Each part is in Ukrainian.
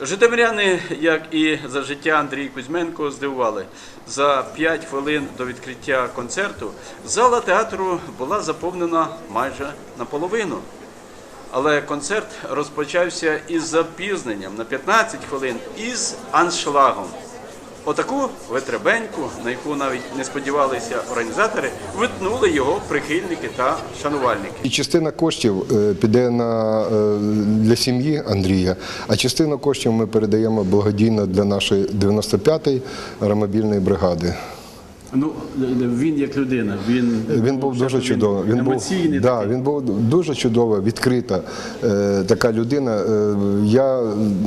Житомиряни, як і за життя Андрій Кузьменко, здивували. За 5 хвилин до відкриття концерту зала театру була заповнена майже наполовину. Але концерт розпочався із запізненням на 15 хвилин із аншлагом. Отаку витребеньку, на яку навіть не сподівалися організатори, витнули його прихильники та шанувальники. І частина коштів е, піде на, е, для сім'ї Андрія, а частину коштів ми передаємо благодійно для нашої 95-ї аеромобільної бригади. Ну він як людина, він Він був дуже чудовий. Він був, да, він був дуже чудова, відкрита е, така людина. Е, я,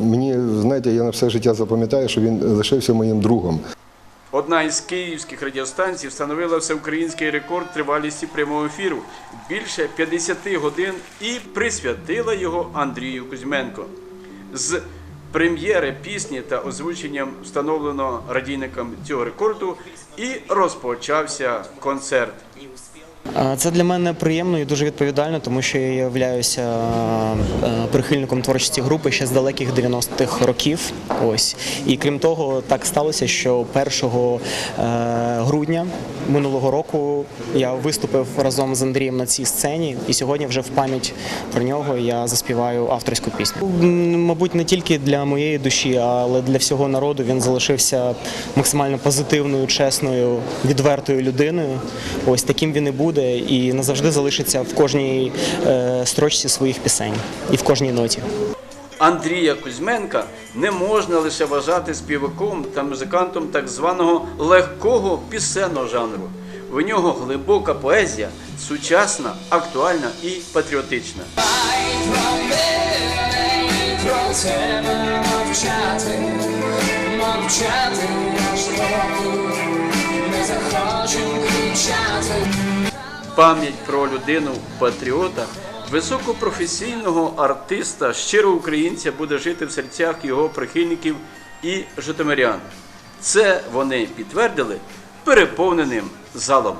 мені, знаєте, я на все життя запам'ятаю, що він лишився моїм другом. Одна із київських радіостанцій встановила всеукраїнський рекорд тривалісті прямого ефіру більше 50 годин і присвятила його Андрію Кузьменко. З прем'єри пісні та озвученням встановлено радійникам цього рекорду і розпочався концерт. Це для мене приємно і дуже відповідально, тому що я являюся е, прихильником творчості групи ще з далеких 90-х років. Ось і крім того, так сталося, що 1 е, грудня минулого року я виступив разом з Андрієм на цій сцені, і сьогодні вже в пам'ять про нього я заспіваю авторську пісню. Мабуть, не тільки для моєї душі, але для всього народу він залишився максимально позитивною, чесною, відвертою людиною. Ось таким він і буде, і назавжди залишиться в кожній е, строчці своїх пісень і в кожній ноті. Андрія Кузьменка не можна лише вважати співаком та музикантом так званого легкого пісенного жанру. В нього глибока поезія, сучасна, актуальна і патріотична. Пам'ять про людину патріота, високопрофесійного артиста, щирого українця буде жити в серцях його прихильників і житомирян. Це вони підтвердили переповненим залом.